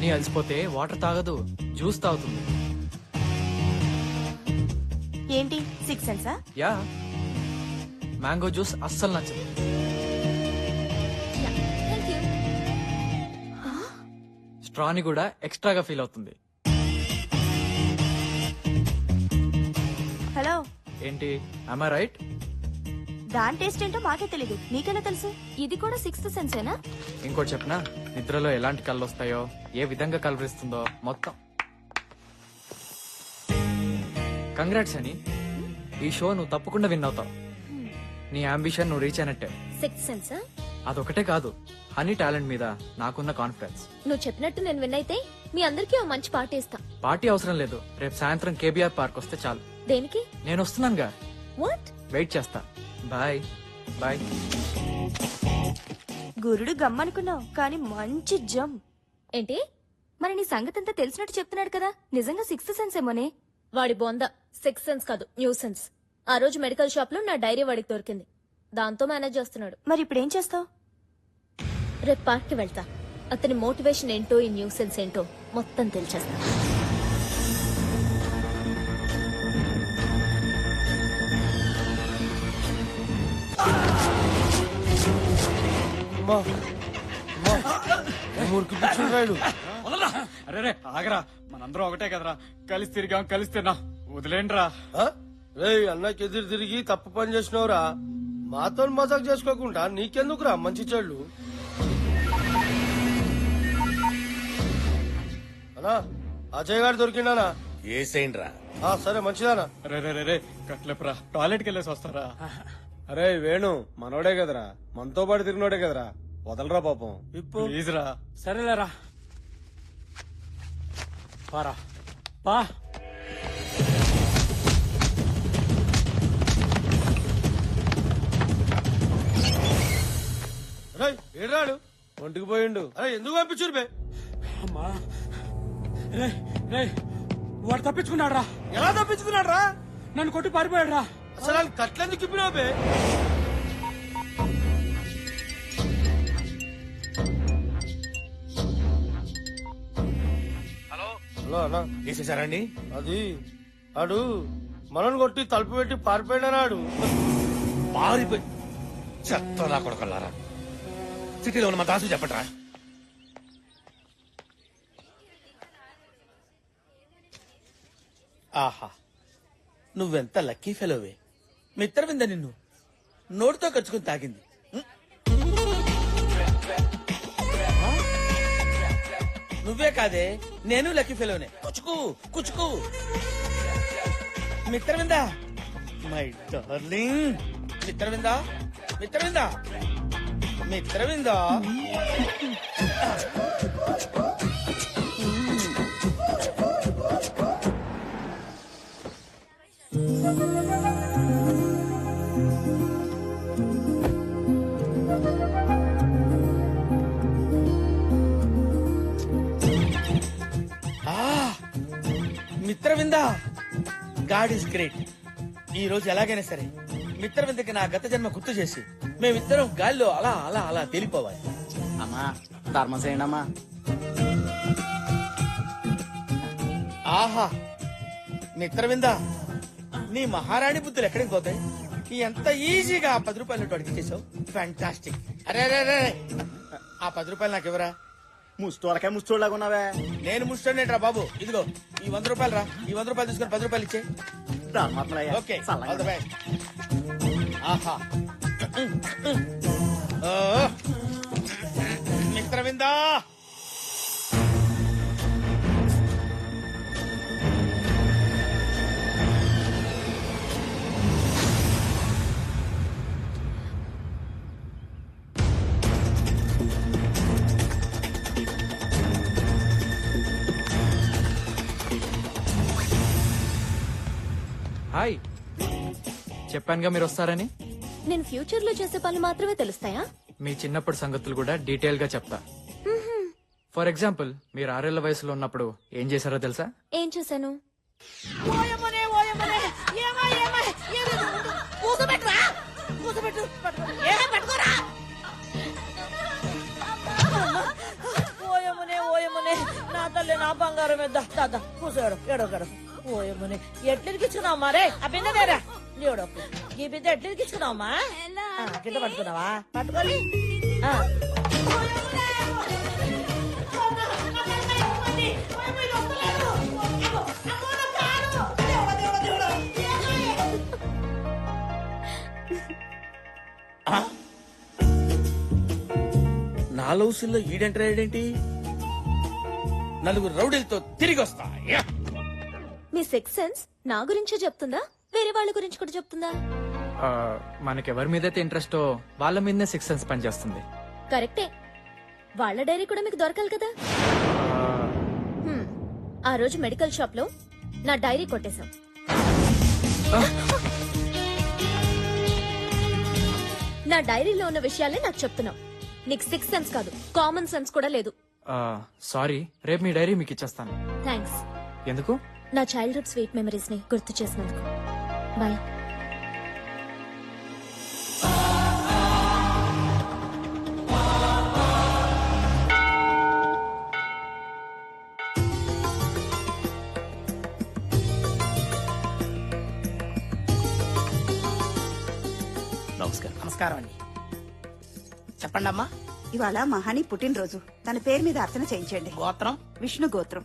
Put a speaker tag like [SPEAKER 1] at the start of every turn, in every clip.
[SPEAKER 1] Honey అలసిపోతే water తాగదు juice తాగుతుంది.
[SPEAKER 2] ఏంటి? సిక్స్ సెన్సా?
[SPEAKER 1] యా. మ్యాంగో జ్యూస్ అస్సలు నచ్చదు. స్ట్రాని కూడా ఎక్స్ట్రాగా ఫీల్ అవుతుంది.
[SPEAKER 2] హలో.
[SPEAKER 1] ఏంటి? ఐ రైట్
[SPEAKER 2] దాని టేస్ట్ ఏంటో మాకే తెలీదు. నీకెలా తెలుసు?
[SPEAKER 3] ఇది కూడా సిక్స్త్ సెన్సేనా?
[SPEAKER 1] ఇంకోటి చెప్పనా? నిద్రలో ఎలాంటి కళ్ళు వస్తాయో ఏ విధంగా కలవరిస్తుందో మొత్తం. కంగ్రాట్స్ అని ఈ షో నువ్వు తప్పకుండా విన్ అవుతావు. నీ అంబిషన్ నువ్వు రీచ్ అయినట్టే.
[SPEAKER 3] సిక్స్త్ సెన్సా?
[SPEAKER 1] అదొకటే కాదు. హనీ టాలెంట్ మీద నాకున్న కాన్ఫిడెన్స్.
[SPEAKER 3] నువ్వు చెప్పినట్టు నేను విన్ అయితే మీ అందరికీ ఓ మంచి పార్టీ ఇస్తా.
[SPEAKER 1] పార్టీ అవసరం లేదు. రేపు సాయంత్రం కేబీఆర్ పార్క్ వస్తే చాలు.
[SPEAKER 3] దేనికి?
[SPEAKER 1] నేను వస్తున్నానుగా.
[SPEAKER 3] వాట్?
[SPEAKER 1] వెయిట్ చేస్తా. Bye bye.
[SPEAKER 2] గురుడు గమ్మనుకున్నావు కానీ మంచి జమ్
[SPEAKER 3] ఏంటి? మరి నీ సంగతి అంతా తెలిసినట్టు చెప్తున్నాడు కదా? నిజంగా సిక్స్త్ సెన్స్ ఏమోనే? వాడి బొంద సిక్స్త్ సెన్స్ కాదు న్యూ సెన్స్. ఆ రోజు మెడికల్ షాప్లో నా డైరీ వాడికి దొరికింది. దాంతో మేనేజ్ చేస్తున్నాడు.
[SPEAKER 2] మరి ఇప్పుడు ఏం చేస్తావు?
[SPEAKER 3] రేపు పార్క్కి వెళ్తా. అతని మోటివేషన్ ఏంటో ఈ న్యూ సెన్స్ ఏంటో మొత్తం తెలిచేస్తా.
[SPEAKER 4] అరే రే ఆగరా. మనందరం ఒకటే కదరా. కలిసి తిరిగాం కలిసి తిన్నాం. వదిలేండ్రా.
[SPEAKER 5] రే అన్నకి ఎదురు తిరిగి తప్పు పని చేసినవురా మాతో మజాక్ చేసుకోకుండా నీకెందుకురా మంచి చెళ్ళు? అన్నా అజయ్ గారు దొరికిండానా?
[SPEAKER 6] ఏసేండ్రా.
[SPEAKER 5] ఆ, సరే మంచిదానా?
[SPEAKER 4] రే రే రే రే కట్లేపురా టాయిలెట్కి వెళ్ళేసి వస్తారా?
[SPEAKER 5] అరే వేణు మనోడే కదరా. మనతో పాటు తిరిగినోడే కదరా. వదలరా పాపం. ఇప్పు
[SPEAKER 4] ప్లీజ్ రా
[SPEAKER 7] సరేలేరా. పారా. పా.
[SPEAKER 5] రే ఏడ్రాడు ఒంటికి పోయిండు. అరే ఎందుకు పంపించురు బే?
[SPEAKER 7] అమ్మా. రే రే వాడు తప్పించుకున్నాడు రా
[SPEAKER 5] ఎలా తప్పించుకున్నాడు రా
[SPEAKER 7] నన్ను కొట్టి పారిపోయాడు రా
[SPEAKER 5] అసలు కట్లెందుకు ఇప్పినావు బే?
[SPEAKER 6] వేసేసారండి
[SPEAKER 5] అది ఆడు మనల్ని కొట్టి తలుపు పెట్టి పారిపోయినాడు
[SPEAKER 6] పారిపోయి చెత్తలా కొడకల్లారా? సిటీలో ఉన్న మా దాసు చెప్పట్రా.
[SPEAKER 8] ఆహా నువ్వెంత లక్కీ ఫెలోవే. మిత్రవింద నిన్ను. నోటితో కచ్చుకుని తాగింది. నువ్వే కాదే నేను లక్కీ ఫెలోనే. కుచుకు కుచుకు. Mitravinda. My darling. Mitravinda Mitravinda. Mitravinda. God is great? ఈ రోజు ఎలాగైనా సరే మిత్రవిందకి నా గత జన్మ గుర్తు చేసి మేమిద్దరం గాల్లో అలా అలా అలా తేలిపోవాలి.
[SPEAKER 7] అమ్మా ధర్మం చేయండి అమ్మా
[SPEAKER 8] ఆహా మిత్రవింద నీ మహారాణి బుద్ధులు ఎక్కడికి పోతాయి? ఎంత ఈజీగా ఆ పది రూపాయలు అడిగి చేసావు ఫ్యాంటాస్టిక్ అరే అరే అరే అరే. ఆ పది రూపాయలు నాకు ఇవ్వరా?
[SPEAKER 7] ముస్తోలకాయ ముస్తోళ్ళగా ఉన్నావే
[SPEAKER 8] నేను ముష్టండి బాబు. ఇదిగో ఈ వంద రూపాయలు రా. ఈ వంద రూపాయలు తీసుకొని పది రూపాయలు ఇచ్చే ఓకే ఆల్ ది బెస్ట్. ఆహా. మిత్రవిందా?
[SPEAKER 1] హాయ్. చెప్పానుగా మీరు వస్తారని?
[SPEAKER 3] నేను ఫ్యూచర్లో చేసే పనులు మాత్రమే తెలుస్తాయా?
[SPEAKER 1] మీ చిన్నప్పటి సంగతులు కూడా డీటెయిల్గా చెప్తా ఫర్ ఎగ్జాంపుల్ మీరు ఆరేళ్ళ వయసులో ఉన్నప్పుడు ఏం చేశారో తెలుసా?
[SPEAKER 3] ఏం చేశాను?
[SPEAKER 9] ఎట్లు ఇరికించుకున్నావు మరే ఆ బిందె వేరా లేడొక్కు ఈ బిందె ఎట్లు కింద పట్టుకున్నావా పట్టుకొని ఆ.
[SPEAKER 8] నా లౌసిల్లో ఈడెంటర్ అయ్యాడేంటి నలుగురు రౌడీలతో తిరిగి వస్తా!
[SPEAKER 3] మీ సిక్స్ సెన్స్? నా గురించే చెప్తుందా? వేరే వాళ్ళ గురించి కూడా చెప్తుందా?
[SPEAKER 1] మనకెవరి మీదైతే ఇంట్రెస్టో వాళ్ళ మీదనే సిక్స్ సెన్స్ పనిచేస్తుంది.
[SPEAKER 3] కరెక్టే. వాళ్ళ డైరీ కూడా మీకు దొరకాలి కదా?
[SPEAKER 1] ఆ,
[SPEAKER 3] హ్మ్. ఆ రోజు మెడికల్ షాప్లో నా డైరీ కొట్టేశాం. నా డైరీలో ఉన్న విషయాలే నాకు చెప్తున్నావు. నీకు సిక్స్ సెన్స్ కాదు కామన్ సెన్స్ కూడా లేదు.
[SPEAKER 1] సారీ రేపు మీ డైరీ మీకు ఇచ్చేస్తాను.
[SPEAKER 3] థ్యాంక్స్
[SPEAKER 1] ఎందుకు?
[SPEAKER 3] నా చైల్డ్హుడ్ స్వీట్ మెమరీస్ని గుర్తు చేసినందుకు. బాయ్
[SPEAKER 10] నమస్కారం.
[SPEAKER 9] నమస్కారం అండి. చెప్పండి అమ్మా
[SPEAKER 2] ఇవాళ మహాని పుట్టినరోజు. తన పేరు మీద అర్చన చేయించండి.
[SPEAKER 9] గోత్రం?
[SPEAKER 2] విష్ణు గోత్రం.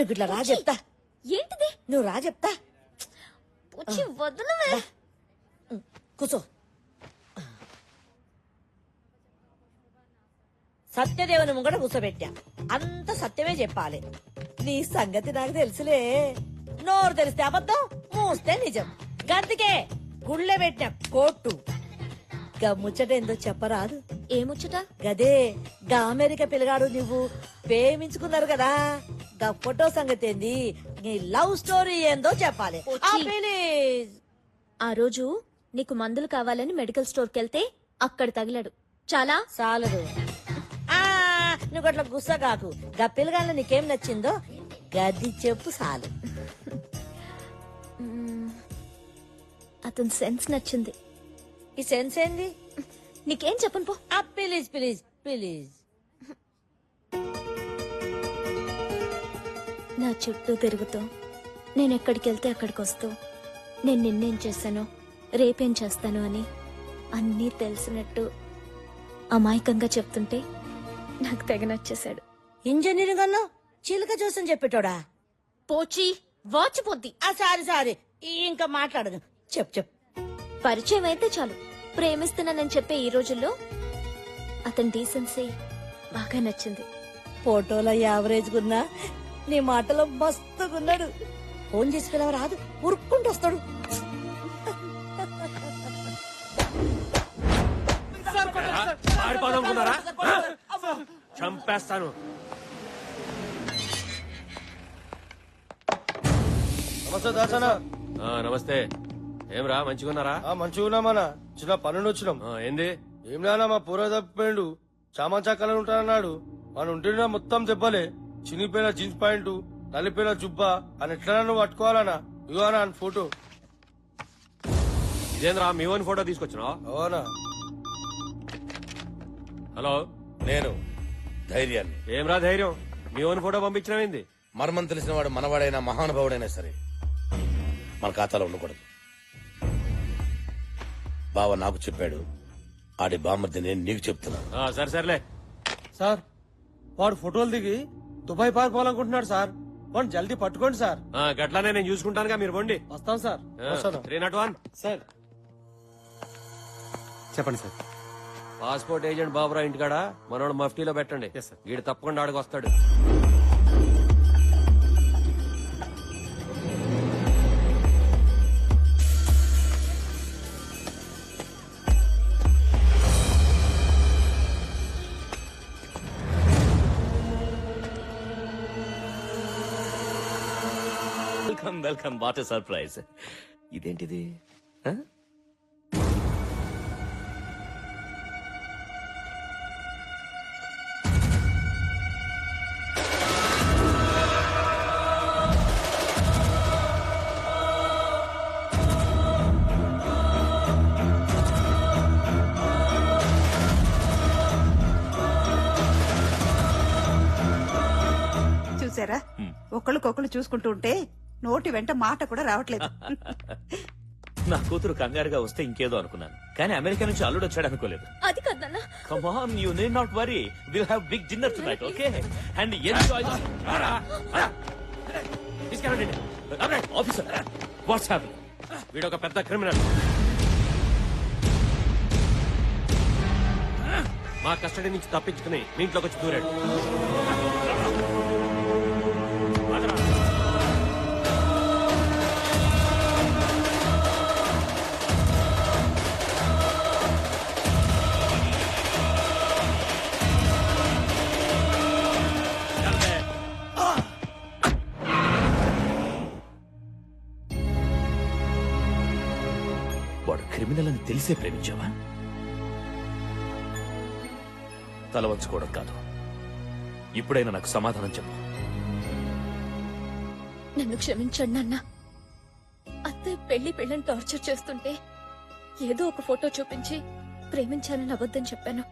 [SPEAKER 9] నువ్వు ఇట్లా రా చెప్తా.
[SPEAKER 3] ఏంటిది?
[SPEAKER 9] నువ్వు రా చెప్తా.
[SPEAKER 3] వచ్చి వదలవే.
[SPEAKER 9] కూర్చో. సత్యదేవుని ముంగడ కూర్చోబెట్టా. అంత సత్యమే చెప్పాలి. నీ సంగతి నాకు తెలుసులే. నోరు తెలిస్తే అబద్ధం మూస్తే నిజం. గందుకే గుళ్ళె పెట్టిన కోట్టు. గా ముచ్చట ఏందో చెప్పరాదు.
[SPEAKER 3] ఏముచ్చట
[SPEAKER 9] గదే గా అమెరికా పిల్లగాడు నువ్వు ప్రేమించుకున్నారు కదా. గా ఫోటో సంగతి ఏంది? నీ లవ్ స్టోరీ ఏందో చెప్పాలి. ఆ. ప్లీజ్.
[SPEAKER 3] ఆ రోజు నీకు మందులు కావాలని మెడికల్ స్టోర్కి వెళ్తే అక్కడ తగిలాడు. చాలా?
[SPEAKER 9] చాలదు. ఆ నువ్వు అట్లా గుస్సగాకు గా పిల్లగాళ్ళ నీకేం నచ్చిందో గది చెప్పు చాలు.
[SPEAKER 3] మ్మ్. అతని సెన్స్ నచ్చింది.
[SPEAKER 9] ఈ సెన్స్ ఏంది?
[SPEAKER 3] నీకేం చెప్పను పో.
[SPEAKER 9] ఆ ప్లీజ్ ప్లీజ్ ప్లీజ్.
[SPEAKER 3] నా చుట్టూ తిరుగుతూ నేను ఎక్కడికి వెళ్తే అక్కడికి వస్తూ నేను నిన్నేం చేశాను రేపేం చేస్తాను అని అన్నీ తెలిసినట్టు అమాయకంగా చెప్తుంటే నాకు తెగ నచ్చేశాడు.
[SPEAKER 9] ఇంజనీరింగ్ అన్నా చిలుక చూసని చెప్పేటోడా?
[SPEAKER 3] పోచి వాచిపోద్ది
[SPEAKER 9] ఆ సారీ సారీ. ఇంకా మాట్లాడదు. చెప్పు చెప్పు.
[SPEAKER 3] పరిచయం అయితే చాలు. ప్రేమిస్తున్నానని చెప్పే ఈ రోజుల్లో అతని డీసెన్సీ బాగా నచ్చింది.
[SPEAKER 9] ఫోటోలో యావరేజ్ గున్నా నీ మాటలో మస్తుగున్నాడు. ఫోన్ చేసి పిలవ రాదు ఉరుక్కుంటూ వస్తాడు.
[SPEAKER 6] చంపేస్తాను.
[SPEAKER 5] నమస్తే దాసన.
[SPEAKER 6] ఆ, నమస్తే. ఏమ్రా మంచిగున్నారా?
[SPEAKER 5] ఆ మంచిగా ఉన్నామన్నా చిన్న పనుండి వచ్చినాం
[SPEAKER 6] ఆ, ఏంది?
[SPEAKER 5] ఏం నానా మా పూర్వ తప్పిపోయిండు చామంచా కలర్ ఉంటానన్నాడు. మన ఉంటున్నా మొత్తం దెబ్బలే. చినిపోయిన జీన్స్ ప్యాంటు నలిపోయిన జుబ్బా అని ఎట్లా నువ్వు పట్టుకోవాలనా అన్న ఆయన ఫోటో.
[SPEAKER 6] ఇదేంద్రా మీ ఓన్ ఫోటో తీసుకొచ్చినావు?
[SPEAKER 5] అవునా?
[SPEAKER 6] హలో?
[SPEAKER 8] నేను ధైర్యాన్ని.
[SPEAKER 6] ఏమ్రా ధైర్యం? మీ ఓన్ ఫోటో పంపించినవేంది
[SPEAKER 8] మర్మం తెలిసిన వాడు మనవాడైనా మహానుభావుడైనా సరే మన ఖాతాలో ఉండకూడదు. బావ నాకు చెప్పాడు ఆడి బామ్మర్ది నేను నీకు చెప్తున్నాను
[SPEAKER 6] ఆ, సరే సర్లే.
[SPEAKER 5] సార్ వాడు ఫోటోలు దిగి దుబాయ్ పారిపోవాలనుకుంటున్నాడు సార్. వాడు జల్దీ పట్టుకోండి సార్.
[SPEAKER 6] ఆ, గట్లానే నేను చూసుకుంటానుగా మీరు బండి
[SPEAKER 5] వస్తాం sir.
[SPEAKER 6] Three not one.
[SPEAKER 5] Sir.
[SPEAKER 10] చెప్పండి సార్.
[SPEAKER 6] పాస్పోర్ట్ ఏజెంట్ బాబురా ఇంటికాడ? మనోడు మఫ్టీలో పెట్టండి. వీడు తప్పకుండా ఆడికి వస్తాడు.
[SPEAKER 10] వెల్కమ్ వాట్ సర్ప్రైజ్ ఇదేంటిది?
[SPEAKER 11] చూసారా? ఒకళ్ళకొకళ్ళు చూసుకుంటూ ఉంటే నోటి వెంట మాట కూడా రావట్లేదు.
[SPEAKER 10] నా కూతురు కంగారుగా వస్తే ఇంకేదో అనుకున్నాను. కానీ అమెరికా నుంచి అల్లుడు వచ్చాడు అనుకోలేదు.
[SPEAKER 3] అది కదన్నా.
[SPEAKER 10] Come on you need not worry will have big dinner tonight okay and enjoy తీసుకెళ్ళండి. ఆఫీసర్ వాట్స్ హ్యాపెన్
[SPEAKER 6] వీడు ఒక పెద్ద క్రిమినల్ మా కస్టడీ నుంచి తప్పించుకుని మీ ఇంట్లోకి వచ్చి దూరాడు.
[SPEAKER 10] అని తెలిసే ప్రేమించావా? తల వంచుకోవడం కాదు. ఇప్పుడైనా నాకు సమాధానం చెప్పు.
[SPEAKER 3] నన్ను క్షమించండి నాన్న. అత్తయ్య పెళ్ళి పెళ్ళని టార్చర్ చేస్తుంటే ఏదో ఒక ఫోటో చూపించి ప్రేమించానని అబద్ధం చెప్పాను.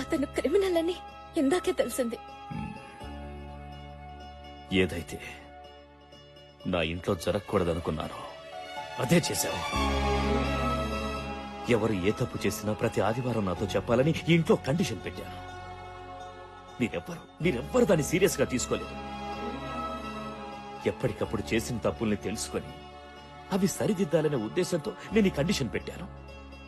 [SPEAKER 3] అతను క్రిమినల్ అని ఇందాకే తెలిసింది.
[SPEAKER 10] ఏదైతే నా ఇంట్లో జరగకూడదనుకున్నానో అదే చేశావు. ఎవరు ఏ తప్పు చేసినా ప్రతి ఆదివారం నాతో చెప్పాలని ఇంట్లో కండిషన్ పెట్టాను. మీరెవ్వరు మీరెవ్వరు దాన్ని సీరియస్గా తీసుకోలేదు. ఎప్పటికప్పుడు చేసిన తప్పుల్ని తెలుసుకొని అవి సరిదిద్దాలనే ఉద్దేశంతో నేను ఈ కండిషన్ పెట్టాను.